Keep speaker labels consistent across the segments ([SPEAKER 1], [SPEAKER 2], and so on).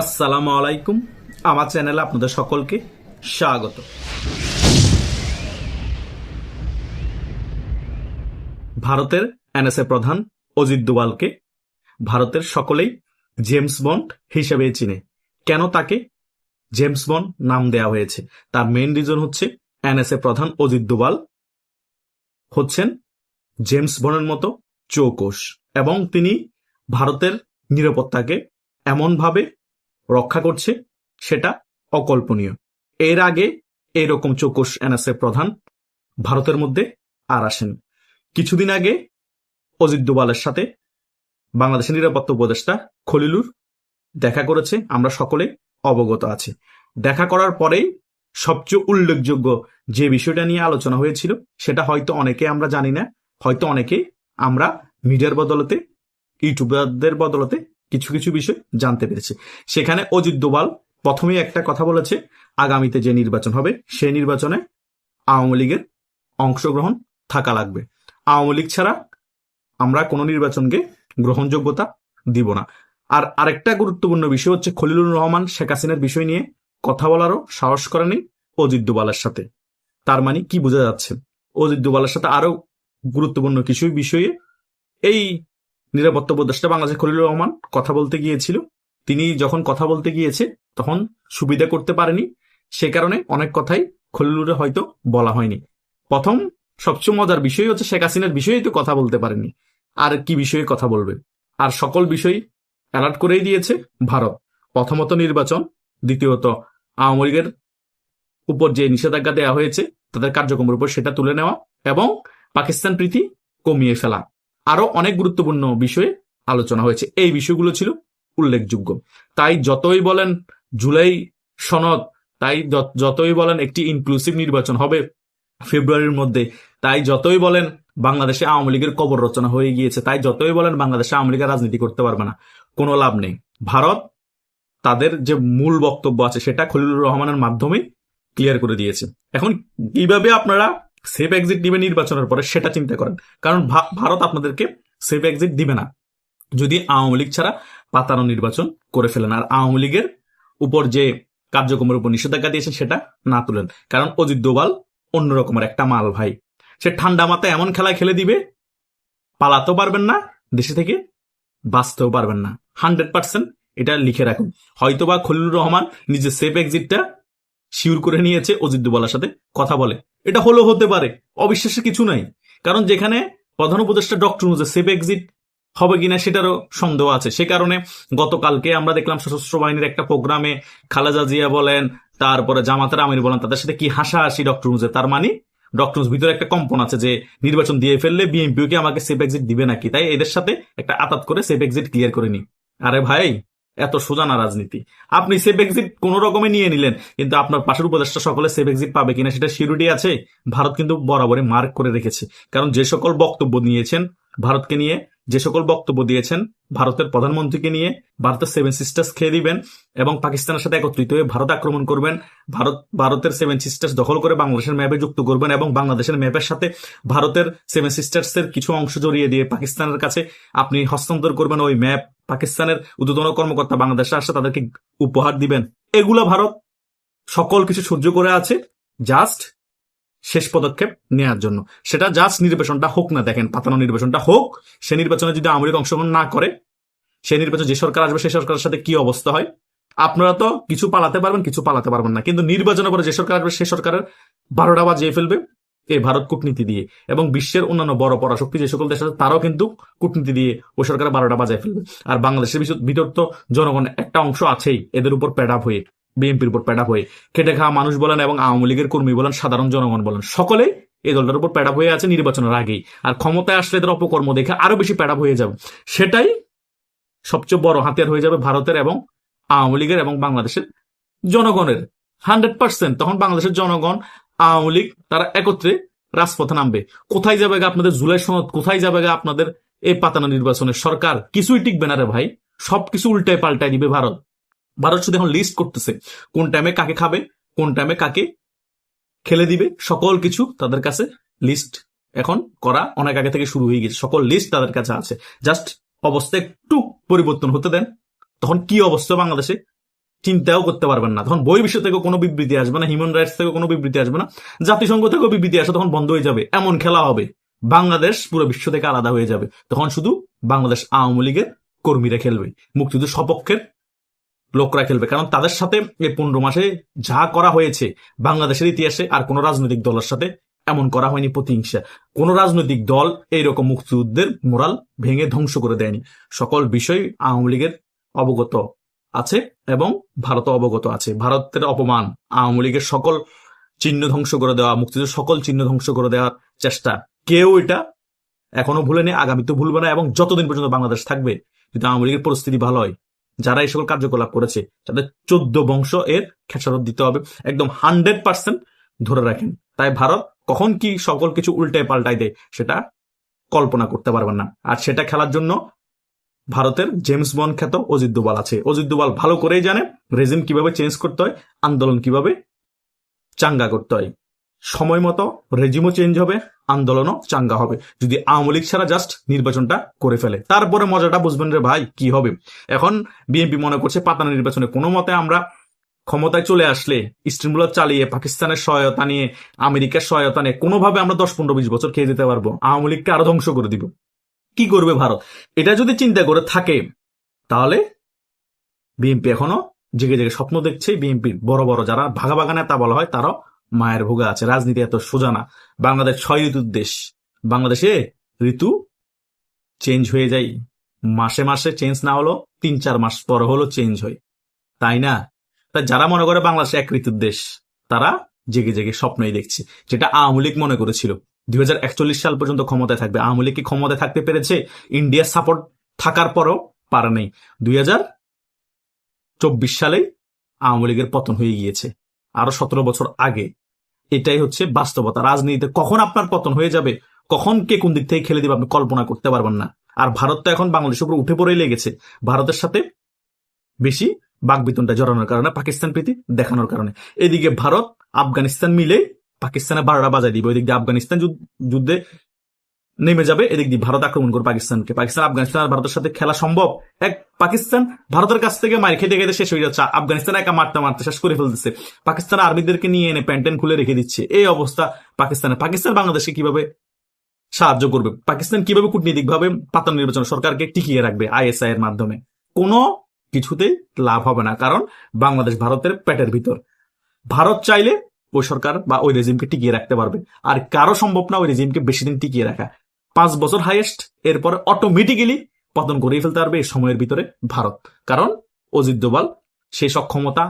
[SPEAKER 1] আসসালামু আলাইকুম। আমার চ্যানেলে আপনাদের সকলকে স্বাগত। ভারতের এনএসএ প্রধান অজিত দোভালকে ভারতের সকলেই জেমস বন্ড হিসেবে চিনে। কেন তাকে জেমস বন্ড নাম দেওয়া হয়েছে? তার মেইন রিজন হচ্ছে এনএসএ প্রধান অজিত দোভাল হচ্ছেন জেমস বন্ডের মতো চৌকোষ এবং তিনি ভারতের নিরাপত্তাকে এমনভাবে রক্ষা করছে, সেটা অকল্পনীয়। এর আগে এরকম চৌকস এনএসএ প্রধান ভারতের মধ্যে আর আসেন। কিছুদিন আগে অজিত দোবালের সাথে বাংলাদেশের নিরাপত্তা উপদেষ্টা খলিলুর দেখা করেছে, আমরা সকলে অবগত আছি। দেখা করার পরেই সবচেয়ে উল্লেখযোগ্য যে বিষয়টা নিয়ে আলোচনা হয়েছিল, সেটা হয়তো অনেকে আমরা জানি না, হয়তো অনেকে আমরা মিডিয়ার বদলতে, ইউটিউবারদের বদলতে কিছু কিছু বিষয় জানতে পেরেছি। সেখানে অজিত দোবাল প্রথমেই একটা কথা বলেছে, আগামীতে যে নির্বাচন হবে, সেই নির্বাচনে আওয়ামী লীগের অংশগ্রহণ থাকা লাগবে। আওয়ামী লীগ ছাড়া আমরা কোনো নির্বাচনকে গ্রহণযোগ্যতা দিব না। আর আরেকটা গুরুত্বপূর্ণ বিষয় হচ্ছে খলিলুর রহমান, শেখ হাসিনার বিষয় নিয়ে কথা বলারও সাহস করেনি অজিত দোবালের সাথে। তার মানে কি বোঝা যাচ্ছে? অজিত দোবালের সাথে আরও গুরুত্বপূর্ণ কিছু বিষয়ে এই নিরাপত্তা উপদেষ্টা বাংলাদেশের খলিলুর রহমান কথা বলতে গিয়েছিল। তিনি যখন কথা বলতে গিয়েছে, তখন সুবিধা করতে পারেনি। সে কারণে অনেক কথাই খলিলুরে হয়তো বলা হয়নি। প্রথম সবচেয়ে মজার বিষয় হচ্ছে শেখ হাসিনার বিষয়ে তো কথা বলতে পারেনি। আর কি বিষয়ে কথা বলবে? আর সকল বিষয় অ্যালার্ট করেই দিয়েছে ভারত। প্রথমত নির্বাচন, দ্বিতীয়ত আওয়ামী লীগের উপর যে নিষেধাজ্ঞা দেওয়া হয়েছে, তাদের কার্যক্রমের উপর সেটা তুলে নেওয়া এবং পাকিস্তান প্রীতি কমিয়ে ফেলা। আরও অনেক গুরুত্বপূর্ণ বিষয়ে আলোচনা হয়েছে। এই বিষয়গুলো ছিল উল্লেখযোগ্য। তাই যতই বলেন জুলাই সনদ, তাই যতই বলেন একটি ইনক্লুসিভ নির্বাচন হবে ফেব্রুয়ারির মধ্যে, তাই যতই বলেন বাংলাদেশে আওয়ামী লীগের কবর রচনা হয়ে গিয়েছে, তাই যতই বলেন বাংলাদেশে আওয়ামী লীগের রাজনীতি করতে পারবে না, কোনো লাভ নেই। ভারত তাদের যে মূল বক্তব্য আছে, সেটা খলিলুর রহমানের মাধ্যমে ক্লিয়ার করে দিয়েছে। এখন কীভাবে আপনারা সেফ এক্সিট দিবে নির্বাচনের পরে সেটা চিন্তা করেন। কারণ ভারত আপনাদেরকে সেফ এক্সিট দিবে না। যদি আওয়ামী লীগ ছাড়া পাতানো নির্বাচন করে ফেলেন আর আওয়ামী লীগের উপর যে কার্যক্রমের উপর নিষেধাজ্ঞা দিয়েছেন সেটা না তুলেন। কারণ অজিত দোভাল অন্যরকমের একটা মাল ভাই। সে ঠান্ডা মাথায় এমন খেলা খেলে দিবে, পালাতেও পারবেন না, দেশে থেকে বাঁচতেও পারবেন না। হান্ড্রেড পার্সেন্ট এটা লিখে রাখুন। হয়তোবা খলিলুর রহমান নিজের সেফ এক্সিটটা শিওর করে নিয়েছে, অজিত দোবালার সাথে কথা বলে। এটা হলো হতে পারে। অবিশ্বাসের কিছু নাই। কারণ যেখানে প্রধান উপদেষ্টা ডক্টর মুজে সেফ এক্সিট হবে কিনা সেটারও সন্দেহ আছে। সে কারণে গতকালকে আমরা দেখলাম সশস্ত্র বাহিনীর একটা প্রোগ্রামে খালেদা জিয়া বলেন, তারপরে জামাতের আমির বলেন, তাদের সাথে কি হাসাহাসি ডক্টর মুজে তার মানে ডক্টর ভিতরে একটা কম্পন আছে যে নির্বাচন দিয়ে ফেললে বিএনপিও কি আমাকে সেফ এক্সিট দিবে নাকি? তাই এদের সাথে একটা আতাত করে সেফ এক্সিট ক্লিয়ার করে নি আরে ভাই এত সোজানা রাজনীতি। আপনি সেফ এক্সিট কোন রকমে নিয়ে নিলেন, কিন্তু আপনার পাশের উপদেষ্টা সকলে সেফ এক্সিট পাবে কিনা সেটা সিউরিটি আছে। ভারত কিন্তু বরাবরই মার্ক করে রেখেছে। কারণ যে সকল বক্তব্য নিয়েছেন ভারতকে নিয়ে যে সকল বক্তব্য দিয়েছেন, ভারতের প্রধানমন্ত্রীকে নিয়ে ভারতের সেভেন সিস্টার্স খেয়ে দিবেন এবং পাকিস্তানের সাথে একত্রিত হয়ে ভারত আক্রমণ করবেন, ভারত, ভারতের সেভেন সিস্টার্স দখল করে বাংলাদেশের ম্যাপে যুক্ত করবেন এবং বাংলাদেশের ম্যাপের সাথে ভারতের সেভেন সিস্টার্স এর কিছু অংশ জড়িয়ে দিয়ে পাকিস্তানের কাছে আপনি হস্তান্তর করবেন। ওই ম্যাপ পাকিস্তানের উদ্বোধন কর্মকর্তা বাংলাদেশে আসে তাদেরকে উপহার দিবেন। এগুলো ভারত সকল কিছু সহ্য করে আছে। জাস্ট শেষ পদক্ষেপ নেওয়ার জন্য। সেটা জাস্ট নির্বাচনটা হোক না দেখেন, পাতানো নির্বাচনটা হোক, সে নির্বাচনে যদি লীগ অংশগ্রহণ না করে, সে নির্বাচন যে সরকার আসবে সেই সরকারের সাথে কি অবস্থা হয়? আপনারা তো কিছু পালাতে পারবেন, কিছু পালাতে পারবেন না। কিন্তু নির্বাচনের পরে যে সরকার আসবে সেই সরকারের বারোটা বাজিয়ে ফেলবে এই ভারত কূটনীতি দিয়ে। এবং বিশ্বের অন্যান্য বড় পরাশক্তি যে সকল দেশ আছে, তারাও কিন্তু কূটনীতি দিয়ে ওই সরকারের বারোটা বাজায় ফেলবে। আর বাংলাদেশের ভিতর- জনগণ একটা অংশ আছেই, এদের উপর প্যাডাপ হয়ে। বিএনপির উপর প্যাডাপ হয়ে। খেটে খাওয়া মানুষ বলেন এবং আওয়ামী লীগের কর্মী বলেন, সাধারণ জনগণ বলেন। সকলে এই দলটার উপর প্যাডাপ হয়ে আছে নির্বাচনের আগেই। আর ক্ষমতায় আসলে এদের অপকর্ম দেখে আরও বেশি প্যাডাপ হয়ে যাবে। সেটাই সবচেয়ে বড় হাতিয়ার হয়ে যাবে ভারতের এবং আওয়ামী লীগের এবং বাংলাদেশের জনগণের। হান্ড্রেড পার্সেন্ট তখন বাংলাদেশের জনগণ, আওয়ামী লীগ, তারা একত্রে রাজপথে নামবে। কোথায় যাবে আপনাদের জুলাই সনদ? কোথায় যাবে আপনাদের এই পাতানো নির্বাচনের সরকার? কিছুই টিকবে না রে ভাই। সবকিছু উল্টায় পাল্টায় দিবে ভারত। ভারত শুধু এখন লিস্ট করতেছে কোন টাইমে কাকে খাবে, কোন টাইমে কাকে খেলে দিবে, সকল কিছু তাদের কাছে লিস্ট এখন করা অনেক আগে থেকে শুরু হয়ে গেছে। সকল লিস্ট তাদের কাছে আছে। জাস্ট অবস্থা একটু পরিবর্তন হতে দেন, তখন কি অবস্থা বাংলাদেশে চিন্তাও করতে পারবেন না। তখন বই বিশ্ব থেকে কোনো বিবৃতি আসবে না হিউম্যান রাইটস থেকে কোনো বিবৃতি আসবে না, জাতিসংঘ থেকেও বিবৃতি আসে, তখন বন্ধ হয়ে যাবে, এমন খেলা হবে। বাংলাদেশ পুরো বিশ্ব থেকে আলাদা হয়ে যাবে। তখন শুধু বাংলাদেশ আওয়ামী লীগের কর্মীরা খেলবে, মুক্তিযুদ্ধ সপক্ষের লোকরা খেলবে। কারণ তাদের সাথে এই পনেরো মাসে যা করা হয়েছে বাংলাদেশের ইতিহাসে আর কোন রাজনৈতিক দলের সাথে এমন করা হয়নি প্রতিহিংসা। কোন রাজনৈতিক দল এইরকম মুক্তিযুদ্ধের মোরাল ভেঙে ধ্বংস করে দেয়নি। সকল বিষয় আওয়ামী লীগের অবগত আছে এবং ভারত অবগত আছে। ভারতের অপমান, আওয়ামী লীগের সকল চিহ্ন ধ্বংস করে দেওয়া, মুক্তিযুদ্ধের সকল চিহ্ন ধ্বংস করে দেওয়ার চেষ্টা। কেউ এটা এখনও ভুলেনি আগামীতে ভুলবে না এবং যতদিন পর্যন্ত বাংলাদেশ থাকবে, যদি আওয়ামী লীগের পরিস্থিতি ভালো হয় যারা এই সকল কার্যকলাপ করেছে, তাদের চোদ্দ বংশ এর খেসারত দিতে হবে। একদম হান্ড্রেড পার্সেন্ট ধরে রাখেন। তাই ভারত কখন কি সকল কিছু উল্টে পাল্টাই দেয়, সেটা কল্পনা করতে পারবেন না। আর সেটা খেলার জন্য ভারতের জেমস বন খ্যাত অজিত দোবাল আছে। অজিত দোবাল ভালো করেই জানে, রেজিম কীভাবে চেঞ্জ করতে হয়, আন্দোলন কীভাবে চাঙ্গা করতে হয়। সময় মতো রেজিমও চেঞ্জ হবে, আন্দোলনও চাঙ্গা হবে। যদি আওয়ামী লীগ ছাড়া জাস্ট নির্বাচনটা করে ফেলে। তারপরে মজাটা বুঝবেন রে ভাই, কি হবে? এখন বিএনপি মনে করছে পাতানা নির্বাচনে কোনো মতে আমরা ক্ষমতায় চলে আসলে স্ট্রিমগুলো চালিয়ে, পাকিস্তানের সহায়তা নিয়ে, আমেরিকার সহায়তা নিয়ে, কোনোভাবে আমরা দশ, পনেরো, বিশ বছর খেয়ে যেতে পারব? আওয়ামী লীগকে আরও ধ্বংস করে দিব। কি করবে ভারত? এটা যদি চিন্তা করে থাকে, তাহলে বিএনপি এখনও জেগে জেগে স্বপ্ন দেখছে বিএনপির বড় বড় যারা ভাগা ভাগা নেতা বলা হয়, তারাও মায়ের ভোগা আছে। রাজনীতি এত সোজা না। বাংলাদেশ ছয় ঋতুর দেশ। বাংলাদেশে ঋতু চেঞ্জ হয়ে যায়। মাসে মাসে চেঞ্জ না হলো তিন চার মাস পর হলো চেঞ্জ হয়। তাই না? তাই যারা মনে করে বাংলাদেশ এক ঋতুর দেশ, তারা জেগে জেগে স্বপ্নই দেখছে। যেটা আওয়ামী লীগ মনে করেছিল। দুই হাজার একচল্লিশ সাল পর্যন্ত ক্ষমতায় থাকবে। আওয়ামী লীগ কি ক্ষমতায় থাকতে পেরেছে? ইন্ডিয়ার সাপোর্ট থাকার পরও পারে নেই। দুই হাজার চব্বিশ সালেই আওয়ামী লীগের পতন হয়ে গিয়েছে। আরও সতেরো বছর আগে, এটাই হচ্ছে বাস্তবতা। রাজনীতিতে কখন আপনার পতন হয়ে যাবে, কখন কে কোন দিক থেকে খেলে দিবে আপনি কল্পনা করতে পারবেন না। আর ভারত তো এখন বাংলাদেশের উপর উঠে পড়েই লেগেছে। ভারতের সাথে বেশি বাকবিতনটা জড়ানোর কারণে, পাকিস্তান প্রীতি দেখানোর কারণে। এদিকে ভারত আফগানিস্তান মিলে পাকিস্তানে বারোটা বাজায় দিবে। ওইদিক আফগানিস্তান যুদ্ধে নেমে যাবে এদিক দিয়ে ভারত আক্রমণ করবে পাকিস্তানকে। পাকিস্তান, আফগানিস্তান আর ভারতের সাথে খেলা সম্ভব। এক পাকিস্তান ভারতের কাছ থেকে মার খেতে খেতে শেষ হয়ে যাচ্ছে। আফগানিস্তান একা মারতে মারতে শেষ করে ফেলতেছে। পাকিস্তান আর্মিদেরকে নিয়ে এনে প্যান্টেন খুলে রেখে দিচ্ছে। এই অবস্থা পাকিস্তানে। পাকিস্তান বাংলাদেশকে কীভাবে সাহায্য করবে? পাকিস্তান কীভাবে কূটনীতিক ভাবে পাতান নির্বাচন সরকারকে টিকিয়ে রাখবে আইএসআই এর মাধ্যমে? কোনো কিছুতেই লাভ হবে না, কারণ বাংলাদেশ ভারতের পেটের ভিতর। ভারত চাইলে ওই সরকার বা ওই রেজিমকে টিকিয়ে রাখতে পারবে। আর কারও সম্ভব না ওই রেজিমকে বেশি দিন টিকিয়ে রাখা। পাঁচ বছর হাইয়েস্ট এরপরে অটোমেটিক্যালি পতন করেই ফেলতে পারবে এই সময়ের ভিতরে ভারত। কারণ অজিত দোবাল সে সক্ষমতা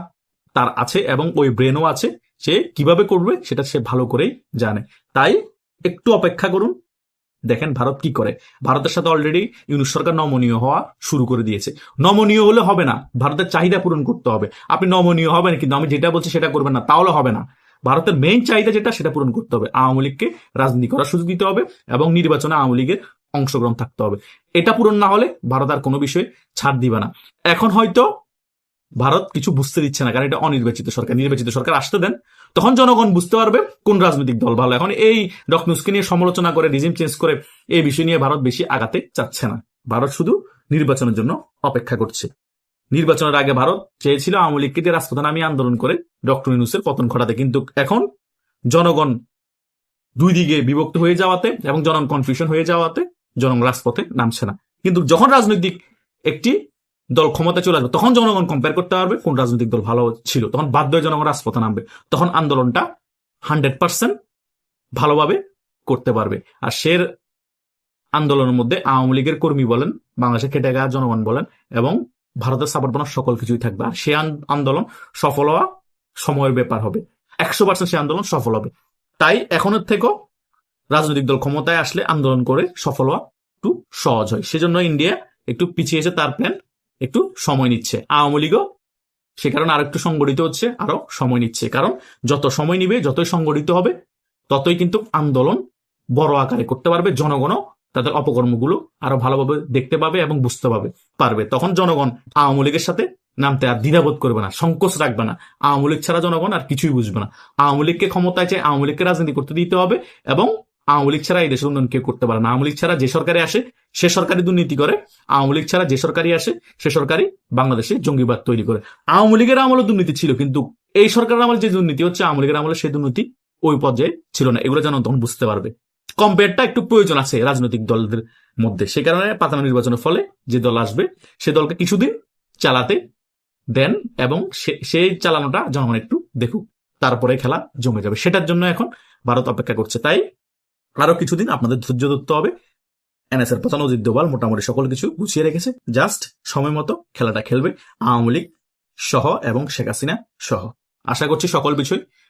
[SPEAKER 1] তার আছে এবং ওই ব্রেনও আছে, সে কীভাবে করবে সেটা সে ভালো করেই জানে। তাই একটু অপেক্ষা করুন, দেখেন ভারত কি করে। ভারতের সাথে অলরেডি ইউনুস সরকার নমনীয় হওয়া শুরু করে দিয়েছে। নমনীয় হলে হবে না, ভারতের চাহিদা পূরণ করতে হবে। আপনি নমনীয় হবেন, কিন্তু আমি যেটা বলছি সেটা করবেন না, তাহলে হবে না। ভারতের মেইন চাহিদা যেটা, সেটা পূরণ করতে হবে। আওয়ামী লীগকে রাজনীতি করার সুযোগ দিতে হবে এবং নির্বাচনে আওয়ামী লীগের অংশগ্রহণ থাকতে হবে। এটা পূরণ না হলে ভারত আর কোনো বিষয়ে ছাড় দিবে না। এখন হয়তো ভারত কিছু বুঝতে দিচ্ছে না, কারণ এটা অনির্বাচিত সরকার। নির্বাচিত সরকার আসতে দেন, তখন জনগণ বুঝতে পারবে কোন রাজনৈতিক দল ভালো। এখন এই ডকনুসকে নিয়ে সমালোচনা করে রিজিম চেঞ্জ করে, এই বিষয় নিয়ে ভারত বেশি আগাতে চাচ্ছে না। ভারত শুধু নির্বাচনের জন্য অপেক্ষা করছে। নির্বাচনের আগে ভারত চেয়েছিল আওয়ামী লীগকে দিয়ে রাজপথে নামিয়ে আন্দোলন করে ডক্টর ইউনুসের পতন ঘটাতে। কিন্তু এখন জনগণ দুই দিকে বিভক্ত হয়ে যাওয়াতে এবং জনগণ কনফিউশন হয়ে যাওয়াতে জনগণ রাজপথে নামছে না। কিন্তু যখন রাজনৈতিক একটি দল ক্ষমতা চলে আসবে, তখন জনগণ কম্পেয়ার করতে পারবে কোন রাজনৈতিক দল ভালো ছিল। তখন বাধ্য হয়ে জনগণ রাজপথে নামবে। তখন আন্দোলনটা হান্ড্রেড পার্সেন্ট ভালোভাবে করতে পারবে। আর সের আন্দোলনের মধ্যে আওয়ামী লীগের কর্মী বলেন, বাংলাদেশের খেটে জনগণ বলেন এবং ভারতের সাপোর্ট সকল কিছুই থাকবে। আর সে আন্দোলন সফল হওয়া সময়ের ব্যাপার হবে। একশো পার্সেন্ট সে আন্দোলন সফল হবে। তাই এখনের থেকেও রাজনৈতিক দল ক্ষমতায় আসলে আন্দোলন করে সফল হওয়া একটু সহজ হয়। সেজন্য ইন্ডিয়া একটু পিছিয়েছে তার প্ল্যান একটু সময় নিচ্ছে। আওয়ামী লীগও সে কারণে আরও একটু সংগঠিত হচ্ছে, আরও সময় নিচ্ছে। কারণ যত সময় নিবে, যতই সংগঠিত হবে, ততই কিন্তু আন্দোলন বড় আকারে করতে পারবে। জনগণও তাদের অপকর্মগুলো আরও ভালোভাবে দেখতে পাবে এবং বুঝতে পাবে, পারবে। তখন জনগণ আওয়ামী লীগের সাথে নামতে আর দ্বিধাবোধ করবে না, সংকোচ রাখবে না। আওয়ামী লীগ ছাড়া জনগণ আর কিছুই বুঝবে না। আওয়ামী লীগকে ক্ষমতায় চাই, আওয়ামী লীগকে রাজনীতি করতে দিতে হবে এবং আওয়ামী লীগ ছাড়া এই দেশের উন্নয়ন কেউ করতে পারে না। আওয়ামী লীগ ছাড়া যে সরকারে আসে, সে সরকারি দুর্নীতি করে। আওয়ামী লীগ ছাড়া যে সরকারি আসে, সে সরকারি বাংলাদেশে জঙ্গিবাদ তৈরি করে। আওয়ামী লীগের আমলে দুর্নীতি ছিল, কিন্তু এই সরকারের আমলে যে দুর্নীতি হচ্ছে, আওয়ামী লীগের আমলে সেই দুর্নীতি ওই পর্যায়ে ছিল না। এগুলো যেন তখন বুঝতে পারবে। কম্পেয়ারটা একটু প্রয়োজন আছে রাজনৈতিক দলদের মধ্যে। সে কারণে পাতানো নির্বাচনের ফলে যে দল আসবে, সে দলকে কিছুদিন চালাতে দেন এবং সেই চালানোটা জনগণ একটু দেখুক, তারপরে খেলা জমে যাবে। সেটার জন্য এখন ভারত অপেক্ষা করছে। তাই আরও কিছুদিন আপনাদের ধৈর্য ধরতে হবে। এনএসএর প্রধান অজিত দোভাল মোটামুটি সকল কিছু গুছিয়ে রেখেছে। জাস্ট সময় মতো খেলাটা খেলবে আওয়ামী লীগ সহ এবং শেখ হাসিনা সহ। আশা করছি সকল বিষয়